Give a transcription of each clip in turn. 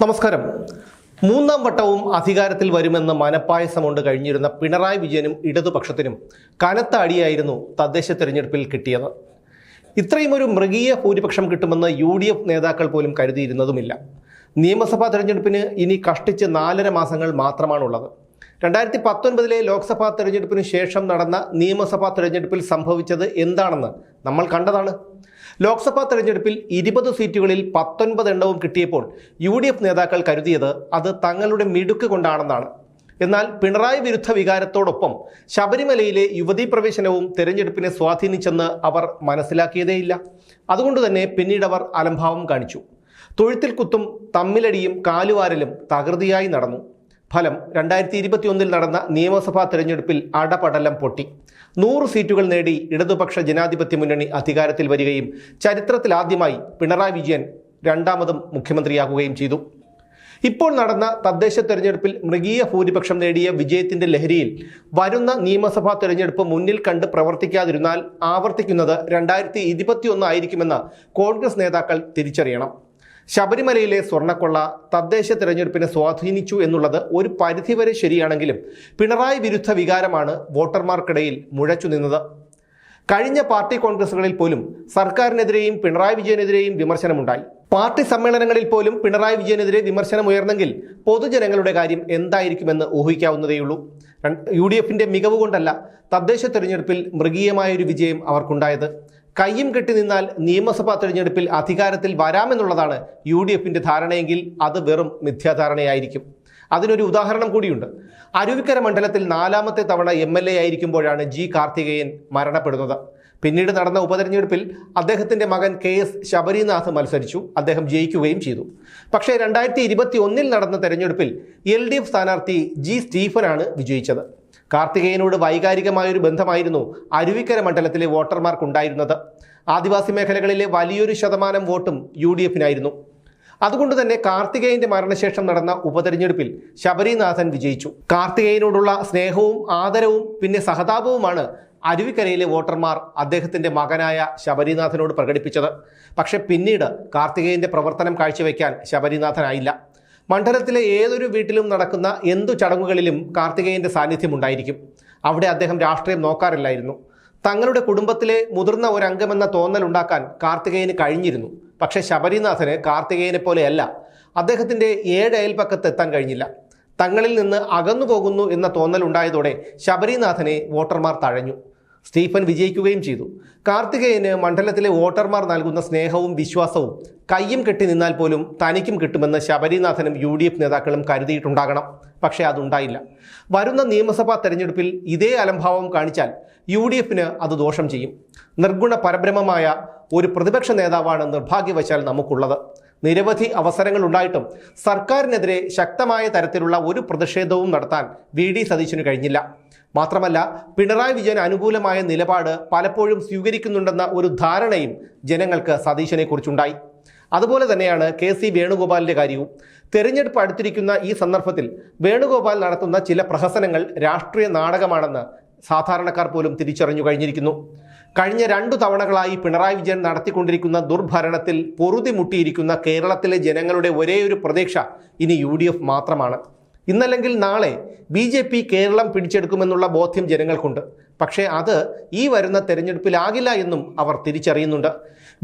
നമസ്കാരം. മൂന്നാം വട്ടവും അധികാരത്തിൽ വരുമെന്ന് മനപ്പായസം കൊണ്ട് കഴിഞ്ഞിരുന്ന പിണറായി വിജയനും ഇടതുപക്ഷത്തിനും കനത്ത അടിയായിരുന്നു തദ്ദേശ തെരഞ്ഞെടുപ്പിൽ കിട്ടിയത്. ഇത്രയും ഒരു മൃഗീയ ഭൂരിപക്ഷം കിട്ടുമെന്ന് യു ഡി എഫ് നേതാക്കൾ പോലും കരുതിയിരുന്നതുമില്ല. നിയമസഭാ തെരഞ്ഞെടുപ്പിന് ഇനി കഷ്ടിച്ച് നാലര മാസങ്ങൾ മാത്രമാണുള്ളത്. രണ്ടായിരത്തി പത്തൊൻപതിലെ ലോക്സഭാ തെരഞ്ഞെടുപ്പിന് ശേഷം നടന്ന നിയമസഭാ തെരഞ്ഞെടുപ്പിൽ സംഭവിച്ചത് എന്താണെന്ന് നമ്മൾ കണ്ടതാണ്. ലോക്സഭാ തെരഞ്ഞെടുപ്പിൽ ഇരുപത് സീറ്റുകളിൽ പത്തൊൻപത് എണ്ണവും കിട്ടിയപ്പോൾ യു ഡി എഫ് നേതാക്കൾ കരുതിയത് അത് തങ്ങളുടെ മിടുക്ക് കൊണ്ടാണെന്നാണ്. എന്നാൽ പിണറായി വിരുദ്ധ വികാരത്തോടൊപ്പം ശബരിമലയിലെ യുവതീ പ്രവേശനവും തെരഞ്ഞെടുപ്പിനെ സ്വാധീനിച്ചെന്ന് അവർ മനസ്സിലാക്കിയതേയില്ല. അതുകൊണ്ട് തന്നെ പിന്നീട് അവർ അലംഭാവം കാണിച്ചു. തൊഴുത്തിൽ കുത്തും തമ്മിലടിയും കാലുവാരലും തകൃതിയായി നടന്നു. ഫലം രണ്ടായിരത്തി ഇരുപത്തിയൊന്നിൽ നടന്ന നിയമസഭാ തെരഞ്ഞെടുപ്പിൽ അടപടലം പൊട്ടി. നൂറ് സീറ്റുകൾ നേടി ഇടതുപക്ഷ ജനാധിപത്യ മുന്നണി അധികാരത്തിൽ വരികയും ചരിത്രത്തിലാദ്യമായി പിണറായി വിജയൻ രണ്ടാമതും മുഖ്യമന്ത്രിയാകുകയും ചെയ്തു. ഇപ്പോൾ നടന്ന തദ്ദേശ തെരഞ്ഞെടുപ്പിൽ മൃഗീയ ഭൂരിപക്ഷം നേടിയ വിജയത്തിന്റെ ലഹരിയിൽ വരുന്ന നിയമസഭാ തെരഞ്ഞെടുപ്പ് മുന്നിൽ കണ്ട് പ്രവർത്തിക്കാതിരുന്നാൽ ആവർത്തിക്കുന്നത് രണ്ടായിരത്തി ഇരുപത്തിയൊന്ന് ആയിരിക്കുമെന്ന് കോൺഗ്രസ് നേതാക്കൾ തിരിച്ചറിയണം. ശബരിമലയിലെ സ്വർണക്കൊള്ള തദ്ദേശ തിരഞ്ഞെടുപ്പിനെ സ്വാധീനിച്ചു എന്നുള്ളത് ഒരു പരിധിവരെ ശരിയാണെങ്കിലും പിണറായി വിരുദ്ധ വികാരമാണ് വോട്ടർമാർക്കിടയിൽ മുഴച്ചു നിന്നത്. കഴിഞ്ഞ പാർട്ടി കോൺഗ്രസുകളിൽ പോലും സർക്കാരിനെതിരെയും പിണറായി വിജയനെതിരെയും വിമർശനമുണ്ടായി. പാർട്ടി സമ്മേളനങ്ങളിൽ പോലും പിണറായി വിജയനെതിരെ വിമർശനം ഉയർന്നെങ്കിൽ പൊതുജനങ്ങളുടെ കാര്യം എന്തായിരിക്കുമെന്ന് ഊഹിക്കാവുന്നതേയുള്ളൂ. യു ഡി എഫിന്റെ മികവ് കൊണ്ടല്ല തദ്ദേശ തെരഞ്ഞെടുപ്പിൽ മൃഗീയമായൊരു വിജയം അവർക്കുണ്ടായത്. കയ്യും കെട്ടി നിന്നാൽ നിയമസഭാ തെരഞ്ഞെടുപ്പിൽ അധികാരത്തിൽ വരാമെന്നുള്ളതാണ് യു ഡി എഫിന്റെ ധാരണയെങ്കിൽ അത് വെറും മിഥ്യാധാരണയായിരിക്കും. അതിനൊരു ഉദാഹരണം കൂടിയുണ്ട്. അരുവിക്കര മണ്ഡലത്തിൽ നാലാമത്തെ തവണ എം എൽ എ ആയിരിക്കുമ്പോഴാണ് ജി കാർത്തികേയൻ മരണപ്പെടുന്നത്. പിന്നീട് നടന്ന ഉപതെരഞ്ഞെടുപ്പിൽ അദ്ദേഹത്തിന്റെ മകൻ കെ എസ് ശബരിനാഥ് മത്സരിച്ചു. അദ്ദേഹം ജയിക്കുകയും ചെയ്തു. പക്ഷേ രണ്ടായിരത്തി ഇരുപത്തി ഒന്നിൽ നടന്ന തെരഞ്ഞെടുപ്പിൽ എൽ ഡി എഫ് സ്ഥാനാർത്ഥി ജി സ്റ്റീഫനാണ് വിജയിച്ചത്. കാർത്തികേയനോട് വൈകാരികമായൊരു ബന്ധമായിരുന്നു അരുവിക്കര മണ്ഡലത്തിലെ വോട്ടർമാർക്കുണ്ടായിരുന്നത്. ആദിവാസി മേഖലകളിലെ വലിയൊരു ശതമാനം വോട്ടും യു ഡി എഫിനായിരുന്നു അതുകൊണ്ട് തന്നെ കാർത്തികേയന്റെ മരണശേഷം നടന്ന ഉപതെരഞ്ഞെടുപ്പിൽ ശബരിനാഥൻ വിജയിച്ചു. കാർത്തികേയനോടുള്ള സ്നേഹവും ആദരവും പിന്നെ സഹതാപവുമാണ് അരുവിക്കരയിലെ വോട്ടർമാർ അദ്ദേഹത്തിന്റെ മകനായ ശബരിനാഥനോട് പ്രകടിപ്പിച്ചത്. പക്ഷേ പിന്നീട് കാർത്തികേയന്റെ പ്രവർത്തനം കാഴ്ചവെക്കാൻ ശബരിനാഥനായില്ല. മണ്ഡലത്തിലെ ഏതൊരു വീട്ടിലും നടക്കുന്ന എന്തു ചടങ്ങുകളിലും കാർത്തികേയന്റെ സാന്നിധ്യം ഉണ്ടായിരിക്കും. അവിടെ അദ്ദേഹം രാഷ്ട്രീയം നോക്കാറില്ലായിരുന്നു. തങ്ങളുടെ കുടുംബത്തിലെ മുതിർന്ന ഒരംഗമെന്ന ഉണ്ടാക്കാൻ കാർത്തികേയന് കഴിഞ്ഞിരുന്നു. പക്ഷേ ശബരിനാഥന് കാർത്തികേയനെ പോലെയല്ല. അദ്ദേഹത്തിന്റെ ഏഴ് അയൽപ്പക്കത്ത് എത്താൻ കഴിഞ്ഞില്ല. തങ്ങളിൽ നിന്ന് അകന്നു പോകുന്നു എന്ന തോന്നൽ ഉണ്ടായതോടെ ശബരിനാഥനെ വോട്ടർമാർ തഴഞ്ഞു. സ്റ്റീഫൻ വിജയിക്കുകയും ചെയ്തു. കാർത്തികേയന് മണ്ഡലത്തിലെ വോട്ടർമാർ നൽകുന്ന സ്നേഹവും വിശ്വാസവും കയ്യും കെട്ടി നിന്നാൽ പോലും തനിക്കും കിട്ടുമെന്ന് ശബരിനാഥനും യു ഡി എഫ് നേതാക്കളും കരുതിയിട്ടുണ്ടാകണം. പക്ഷേ അതുണ്ടായില്ല. വരുന്ന നിയമസഭാ തെരഞ്ഞെടുപ്പിൽ ഇതേ അലംഭാവം കാണിച്ചാൽ യു ഡി എഫിന് അത് ദോഷം ചെയ്യും. നിർഗുണ പരബ്രഹ്മമായ ഒരു പ്രതിപക്ഷ നേതാവാണ് നിർഭാഗ്യവശാൽ നമുക്കുള്ളത്. നിരവധി അവസരങ്ങൾ ഉണ്ടായിട്ടും സർക്കാരിനെതിരെ ശക്തമായ തരത്തിലുള്ള ഒരു പ്രതിഷേധവും നടത്താൻ വി ഡി സതീശന് കഴിഞ്ഞില്ല. മാത്രമല്ല പിണറായി വിജയൻ അനുകൂലമായ നിലപാട് പലപ്പോഴും സ്വീകരിക്കുന്നുണ്ടെന്ന ഒരു ധാരണയും ജനങ്ങൾക്ക് സതീശനെ കുറിച്ചുണ്ടായി അതുപോലെ തന്നെയാണ് കെ സി വേണുഗോപാലിന്റെ കാര്യവും. തെരഞ്ഞെടുപ്പ് അടുത്തിരിക്കുന്ന ഈ സന്ദർഭത്തിൽ വേണുഗോപാൽ നടത്തുന്ന ചില പ്രഹസനങ്ങൾ രാഷ്ട്രീയ നാടകമാണെന്ന് സാധാരണക്കാർ പോലും തിരിച്ചറിഞ്ഞു കഴിഞ്ഞിരിക്കുന്നു. കഴിഞ്ഞ രണ്ടു തവണകളായി പിണറായി വിജയൻ നടത്തിക്കൊണ്ടിരിക്കുന്ന ദുർഭരണത്തിൽ പൊറുതിമുട്ടിയിരിക്കുന്ന കേരളത്തിലെ ജനങ്ങളുടെ ഒരേ ഒരു പ്രതീക്ഷ ഇനി യു മാത്രമാണ്. ഇന്നല്ലെങ്കിൽ നാളെ ബി ജെ പി കേരളം പിടിച്ചെടുക്കുമെന്നുള്ള ബോധ്യം ജനങ്ങൾക്കുണ്ട്. പക്ഷേ അത് ഈ വരുന്ന തെരഞ്ഞെടുപ്പിലാകില്ല എന്നും അവർ തിരിച്ചറിയുന്നുണ്ട്.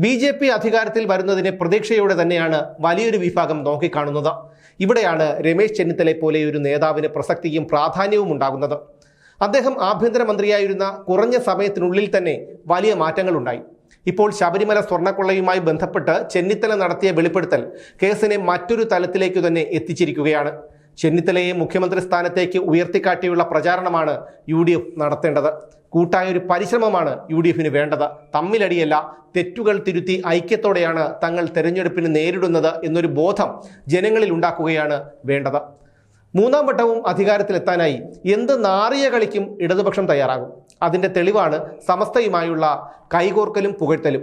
ബി ജെ പി അധികാരത്തിൽ വരുന്നതിനെ പ്രതീക്ഷയോടെ തന്നെയാണ് വലിയൊരു വിഭാഗം നോക്കിക്കാണുന്നത്. ഇവിടെയാണ് രമേശ് ചെന്നിത്തലയെ പോലെ ഒരു നേതാവിന് പ്രസക്തിയും പ്രാധാന്യവും ഉണ്ടാകുന്നത്. അദ്ദേഹം ആഭ്യന്തരമന്ത്രിയായിരുന്ന കുറഞ്ഞ സമയത്തിനുള്ളിൽ തന്നെ വലിയ മാറ്റങ്ങളുണ്ടായി. ഇപ്പോൾ ശബരിമല സ്വർണക്കൊള്ളയുമായി ബന്ധപ്പെട്ട് ചെന്നിത്തല നടത്തിയ വെളിപ്പെടുത്തൽ കേസിനെ മറ്റൊരു തലത്തിലേക്ക് തന്നെ എത്തിച്ചിരിക്കുകയാണ്. ചെന്നിത്തലയെ മുഖ്യമന്ത്രി സ്ഥാനത്തേക്ക് ഉയർത്തിക്കാട്ടിയുള്ള പ്രചാരണമാണ് യു ഡി എഫ് നടത്തേണ്ടത്. കൂട്ടായ ഒരു പരിശ്രമമാണ് യു ഡി എഫിന് വേണ്ടത്. തമ്മിലടിയല്ല തെറ്റുകൾ തിരുത്തി ഐക്യത്തോടെയാണ് തങ്ങൾ തെരഞ്ഞെടുപ്പിന് നേരിടുന്നത് എന്നൊരു ബോധം ജനങ്ങളിൽ ഉണ്ടാക്കുകയാണ് വേണ്ടത്. മൂന്നാം വട്ടവും അധികാരത്തിലെത്താനായി എന്ത് നാറിയ കളിക്കും ഇടതുപക്ഷം തയ്യാറാകും. അതിന്റെ തെളിവാണ് സമസ്തയുമായുള്ള കൈകോർക്കലും പുകഴ്ത്തലും.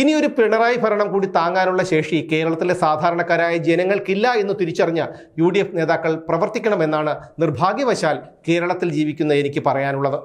ഇനിയൊരു പിണറായി ഭരണം കൂടി താങ്ങാനുള്ള ശേഷി കേരളത്തിലെ സാധാരണക്കാരായ ജനങ്ങൾക്കില്ല എന്ന് തിരിച്ചറിഞ്ഞ യു നേതാക്കൾ പ്രവർത്തിക്കണമെന്നാണ് നിർഭാഗ്യവശാൽ കേരളത്തിൽ ജീവിക്കുന്ന എനിക്ക് പറയാനുള്ളത്.